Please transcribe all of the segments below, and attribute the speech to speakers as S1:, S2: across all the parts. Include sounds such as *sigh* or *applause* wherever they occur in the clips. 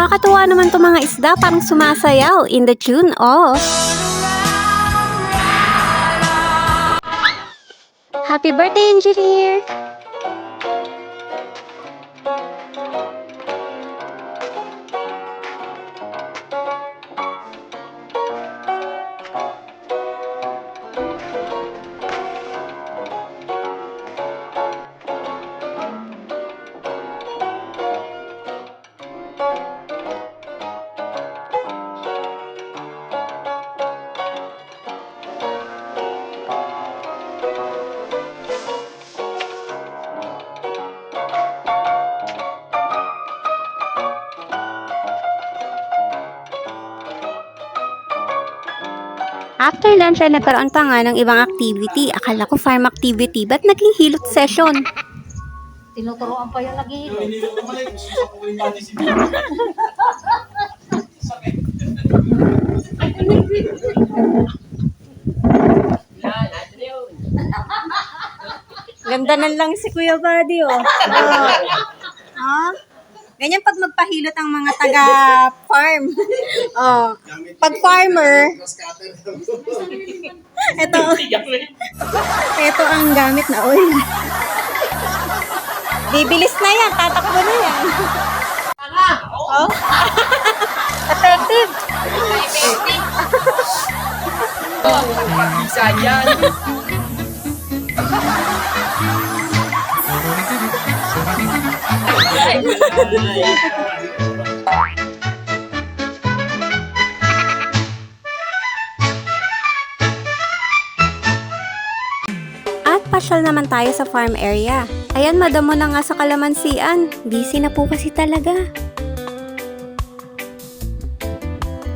S1: Nakakatuwa naman to mga isda parang sumasayaw in the tune of Happy birthday, engineer! After lunch ay nagkaroon pa nga ng ibang activity. Akala ko farm activity, ba't naging hilot session?
S2: Tinuturoan pa yung naghihilo.
S1: Ganda nan lang si Kuya Buddy, oh. oh. *laughs* Ganyan pag magpahilot ang mga taga-farm. *laughs* oh. Pag farmer, *laughs* ito, ito ang gamit na oil. *laughs* Bibilis na yan, tatakbo na yan. Oh? Effective.
S3: Isa yan.
S1: At pasyal naman tayo sa farm area. Ayan, madamo na nga sa kalamansian. Busy na po kasi talaga.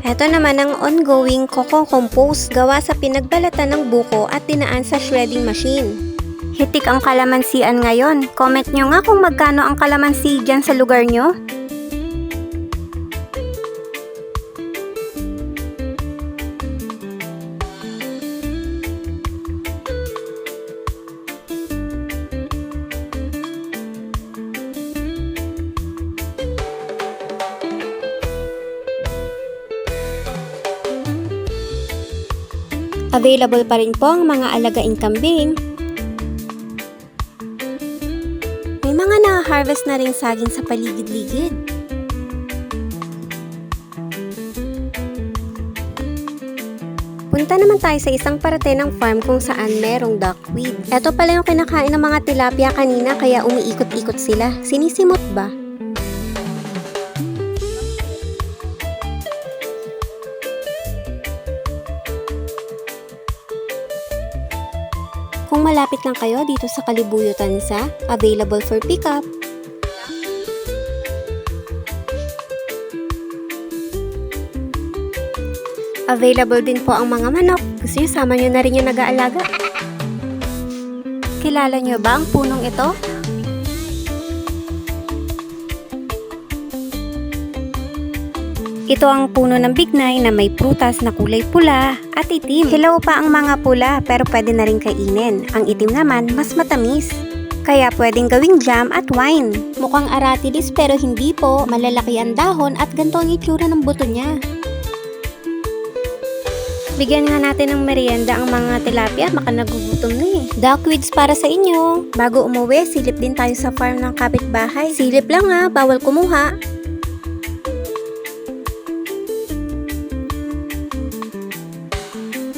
S1: Ito naman ang ongoing coco compose gawa sa pinagbalatan ng buko at dinaan sa shredding machine. Hitik ang kalamansian ngayon. Comment nyo nga kung magkano ang kalamansi dyan sa lugar nyo. Available pa rin po ang mga alagaing kambing. Mga na-harvest na rin saging sa paligid-ligid. Punta naman tayo sa isang parte ng farm kung saan merong duckweed. Ito pala yung kinakain ng mga tilapia kanina kaya umiikot-ikot sila. Sinisimot ba? Kung malapit lang kayo dito sa Kalibuyutan sa available for pickup. Available din po ang mga manok. Gusto nyo, sama nyo na rin yung nag-aalaga. Kilala nyo ba ang punong ito? Ito ang puno ng bignay na may prutas na kulay pula at itim. Hilaw pa ang mga pula pero pwede na rin kainin. Ang itim naman mas matamis. Kaya pwedeng gawing jam at wine. Mukhang aratilis pero hindi po. Malalaki ang dahon at ganito ang itsura ng buto niya. Bigyan nga natin ng merienda ang mga tilapia, baka nagugutom na eh. Duckweeds para sa inyo. Bago umuwi, silip din tayo sa farm ng kapitbahay. Silip lang ha, bawal kumuha.